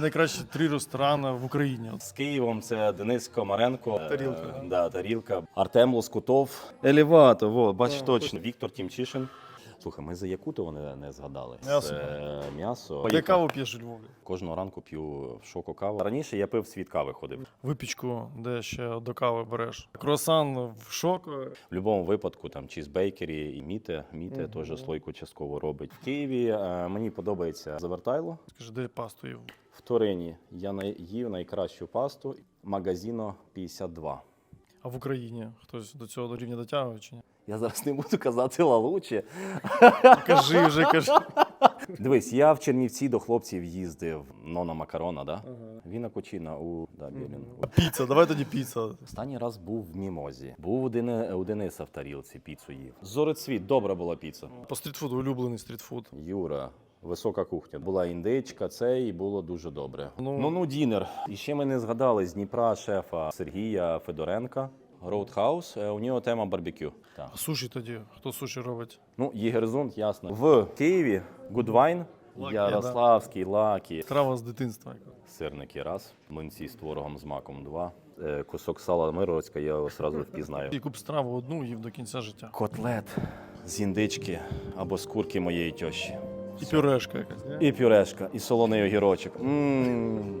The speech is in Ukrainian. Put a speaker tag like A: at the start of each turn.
A: Найкращі три ресторани в Україні.
B: З Києвом це Денис Комаренко.
A: Тарілка.
B: Е, да, тарілка. Артем Лоскутов. Елевато, во, бач точно. Віктор Тімчишин. Слухай, ми за Якутово не, не згадали.
A: М'ясо.
B: Це м'ясо.
A: Я каву п'єш у Львові.
B: Кожного ранку п'ю в шоко каву. Раніше я пив світ кави ходив.
A: Випічку, де ще до кави береш. Круасан в шоко.
B: В будь-якому випадку там чізбейкері і міте. Міте
A: Мгм.
B: теж слойку частково робить. В Києві е, мені подобається завертайло.
A: Скажи, де пасту їв?
B: В Торині я їв найкращу пасту магазино 52.
A: А в Україні хтось до цього рівня дотягує чи ні?
B: Я зараз не буду казати лалучі.
A: Кажи вже, кажи.
B: Дивись, я в Чернівці до хлопців їздив. Нона Макарона, да? Віна Кучина у да, Білін.
A: Піца, давай тоді піца.
B: Останній раз був в Мімозі. Був у, Дени... у Дениса в тарілці піцу їв. Зорецвіт, добра була піца.
A: По стрітфуду, улюблений стрітфуд.
B: Юра, висока кухня. Була індичка, це і було дуже добре.
A: Ну-
B: Ну, ну, дінер. І ще ми не згадали з Дніпра шефа Сергія Федоренка. Роудхаус. Е, У нього тема барбекю. Так.
A: А суші тоді? Хто суші робить?
B: Ну, Єгерзунд, ясно. В Києві Гудвайн,
A: Лакі,
B: Ярославський, Лакі.
A: Трава з дитинства.
B: Сирники раз, млинці з творогом з маком два. Е, Кусок сала мировська, я його одразу впізнаю.
A: І куп страву одну їв до кінця життя.
B: Котлет з індички або з курки моєї тьощі.
A: І пюрешка якась.
B: І пюрешка, і солоний огірочок. М,